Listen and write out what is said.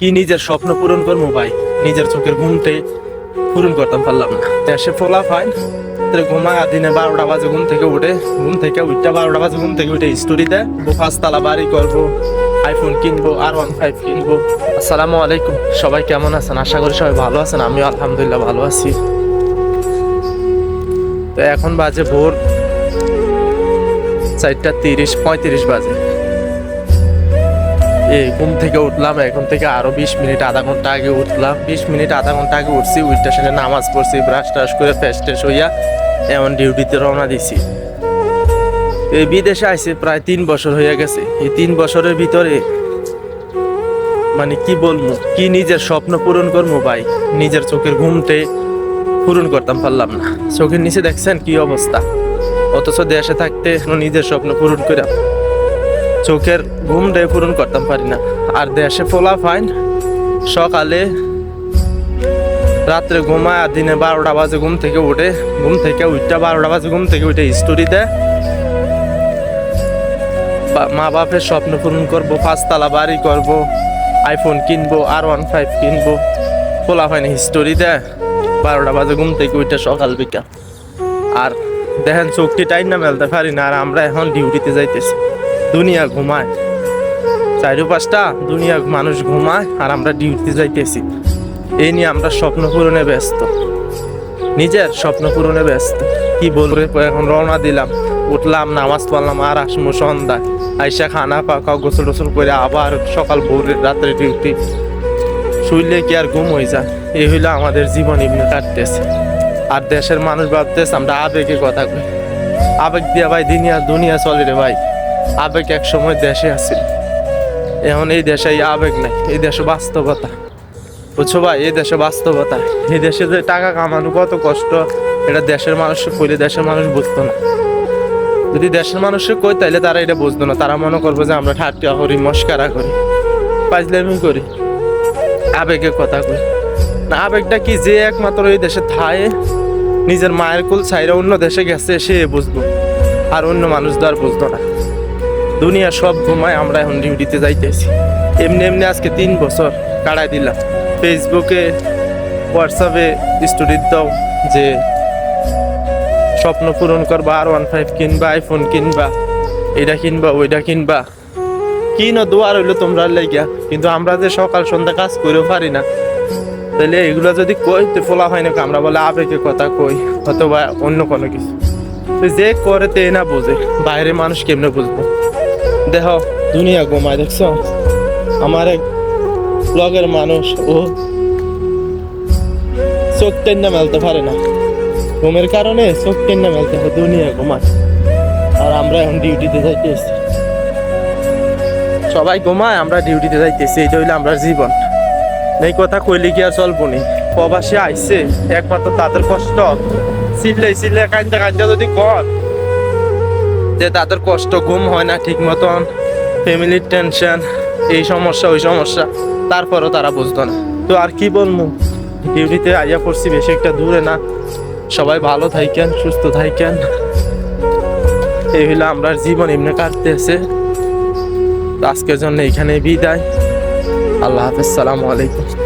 কি নিজের স্বপ্ন পূরণ করব ভাই? নিজের চোখের ঘুমতে পূরণ করতাম, পারলাম না। দেশে ফোলা ফাইন আর দিনে বারোটা বাজে ঘুম থেকে উঠে, ঘুম থেকে উঠটা বারোটা বাজে ঘুম থেকে উঠে স্টোরি দেয় পাঁচতলা বাড়ি করব আইফোন কিনবো, আর ওয়ান ফাইভ কিনবো। আসসালামু আলাইকুম, সবাই কেমন আছেন? আশা করি সবাই ভালো আছেন, আমিও আলহামদুলিল্লাহ ভালো আছি। তো এখন বাজে ভোর চারটা তিরিশ, পঁয়ত্রিশ বাজে। ঘুম থেকে উঠলাম, এখন থেকে আরও বিশ মিনিট, আধা ঘণ্টা আগে উঠলাম। বিশ মিনিট, আধা ঘণ্টা আগে উঠছি উইটটা সেটা নামাজ পড়ছি ব্রাশ টাশ করে ফ্রেশ ট্রেশ হইয়া এমন ডিউটিতে রওনা দিছি। এই বিদেশে আইসে প্রায় তিন বছর হয়ে গেছে। এই তিন বছরের ভিতরে মানে কি বলব, কি নিজের স্বপ্ন পূরণ করব ভাই? নিজের চোখের ঘুমতে পূরণ করতাম পারলাম না। চোখের নিচে দেখছেন কি অবস্থা? অথচ দেশে থাকতে নিজের স্বপ্ন পূরণ করে চোখের ঘুমটা পূরণ করতাম পারি না। আর দেশে ফোলা ফাইন, সকালে রাত্রে ঘুমায় আর দিনে বারোটা বাজে ঘুম থেকে উঠে, ঘুম থেকে উঠটা বারোটা বাজে ঘুম থেকে উঠে স্টোরি দেয়। মা বাপের স্বপ্ন পূরণ করব, পাঁচতলা বাড়ি করব আইফোন কিনবো আর ওয়ান ফাইভ কিনবো, ফোলা ফাইন হিস্টোরি দেয়। বারোটা বাজে ঘুম থেকে উঠে সকাল বিকাল। আর দেখেন চোখটি টাইম না মেলতে পারি না, আর আমরা এখন ডিউটিতে যাইতেছি। দুনিয়া ঘুমায়। চারো পাঁচটা দুনিয়া মানুষ ঘুমায় আর আমরা ডিউটিতে যাইতেছি। এই নিয়ে আমরা স্বপ্ন পূরণে ব্যস্ত। নিজের স্বপ্ন পূরণে ব্যস্ত। কি বলব? এখন রওনা দিলাম। উঠলাম, নামাজ পড়লাম, আর আসমো সন্ধ্যা আইসা খানা পাকা, গোসল টোসল করে আবার সকাল ভোর রাত্রে ডিউটি। শুইলে কি আর ঘুম হয়ে যায়? এই হইল আমাদের জীবন এমনি কাটতেছে। আর দেশের মানুষ ভাবতেছে, আমরা আবেগে কথা কই। আবেগ দিয়া ভাই দুনিয়া দুনিয়া চলে রে ভাই। আবেগ এক সময় দেশে আছিল। এখন এই দেশে এই আবেগ নাই, এই দেশে বাস্তবতা। বুঝছ ভাই, এই দেশে বাস্তবতা। এই দেশে যে টাকা কামানো কত কষ্ট, এটা দেশের মানুষ কইলে দেশের মানুষ বুঝতো না। যদি দেশের মানুষকে কই তাইলে তারা এটা বুঝতো না। তারা মনে করবে যে আমরা ঠাট্টা করি, মস্কারা করি পাইজলামি করি আবেগে কথা কই। না, আবেগটা কি যে একমাত্র এই দেশে থায়, নিজের মায়ের কুল ছাইরা অন্য দেশে গেছে, সে বুঝব। আর অন্য মানুষ তো আর বুঝতো না। দুনিয়া সব ঘুমায়, আমরা এখন ডিউটিতে যাইতেছি। এমনি এমনি আজকে তিন বছর কাটাই দিলাম। ফেসবুকে হোয়াটসঅ্যাপে স্টোরি দাও যে স্বপ্ন পূরণ করবা আর ওয়ান ফাইভ কিনবা আইফোন কিনবা, এটা কিনবা, ওইটা কিনবা। কি না দোয়ার হইল তোমরা লেগিয়া, কিন্তু আমরা যে সকাল সন্ধ্যা কাজ করেও পারি না। তাহলে এগুলো যদি কই, তো ফোলা হয় না আমরা বলে আবেগে কথা কই, অথবা অন্য কোনো কিছু। যে করে তে না বোঝে বাইরে মানুষ কেমনে বুঝব? দেখ দুনিয়া ঘুমায়, দেখছ? আমার এক ব্লগের মানুষ, ও চোখ টেন্না মেলতে পারে না। ঘুমের কারণে চোখ টেন্না মেলতে হয়, দুনিয়া ঘুমায়। আর আমরা এখন ডিউটিতে যাইতেছি। সবাই ঘুমায়, আমরা ডিউটিতে যাইতেছি, এটা হইলে আমরা জীবন। এই কথা কইলে কি আর চলবো নি? প্রবাসে আইছে, একমাত্র তাদের কষ্ট। চিল্লে চিল্লে কান্দা কান্দা যদি কর যে তাদের কষ্ট ঘুম হয় না ঠিক মতন ফ্যামিলির টেনশন এই সমস্যা, ওই সমস্যা, তারপরও তারা বুঝতো না। তো আর কি বলব? ডিউটিতে আইয়া পড়ছি, বেশি একটা দূরে না। সবাই ভালো থাকেন, সুস্থ থাকেন। এই হইল আমরা জীবন, এমনি কাটতেছে। আজকের জন্য এখানে বিদায়। আল্লাহ হাফেজ, সালামু আলাইকুম।